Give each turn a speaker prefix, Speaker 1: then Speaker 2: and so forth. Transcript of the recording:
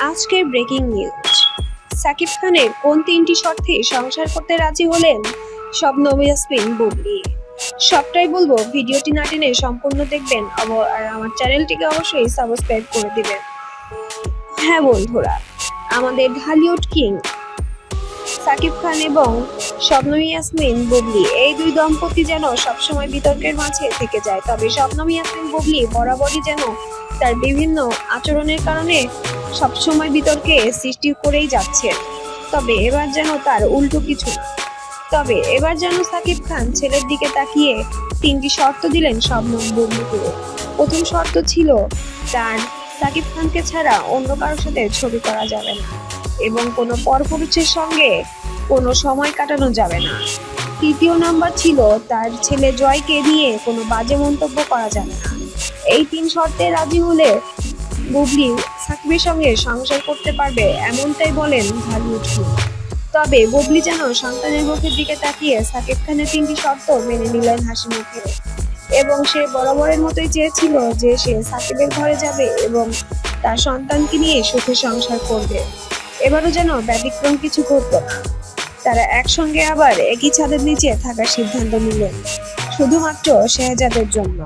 Speaker 1: আজকের breaking news Shakib খানের কোন তিনটি শর্তে সংসার করতে রাজি হলেন? শবনম ইয়াসমিন, বুবলি। সবটাই বলব, ভিডিওটি না টেনে সম্পূর্ণ দেখবেন। আর আমার চ্যানেলটিকে অবশ্যই সাবস্ক্রাইব করে দিবেন। হ্যাঁ বন্ধুরা, আমাদের ঢালিউড কিং সাকিব খান এবং শবনম ইয়াসমিন, বুবলি এই দুই দম্পতি যেন সবসময় বিতর্কের মাঝে থেকে যায়। তবে শবনম ইয়াসমিন, বুবলি বরাবরই যেন তার বিভিন্ন আচরণের কারণে সবসময় বিতর্কে সৃষ্টি করেই যাচ্ছে। তবে এবার যেন তার উল্টো কিছু। তবে এবার যেন সাকিব খান ছেলের দিকে তাকিয়ে তিনটি শর্ত দিলেন শবনম বুবলিকে প্রথম শর্ত ছিল, তার সাকিব খানকে ছাড়া অন্য কারোর সাথে ছবি করা যাবে না এবং কোনো পরপুরুষের সঙ্গে কোনো সময় কাটানো যাবে না। তৃতীয় নাম্বার ছিল, তার ছেলে জয়কে নিয়ে কোনো বাজে মন্তব্য করা যাবে না। এই তিন শর্তে রাজি হলে বুবলি সাকিবের সঙ্গে সংসার করতে পারবে, এমনটাই বলেন ঢালিউড। তবে বুবলি যেন সন্তানের মুখের দিকে তাকিয়ে সাকিব খানের তিনটি শর্ত মেনে নিলেন হাসি মুখে এবং সে বরাবরের মতোই চেয়েছিল যে সে সাকিবের ঘরে যাবে এবং তার সন্তানকে নিয়ে সুখে সংসার করবে। এবারও যেন ব্যতিক্রম কিছু করতো না। তারা একসঙ্গে আবার একই ছাদের নিচে থাকার সিদ্ধান্ত নিলেন, শুধুমাত্র শেহজাদের জন্য।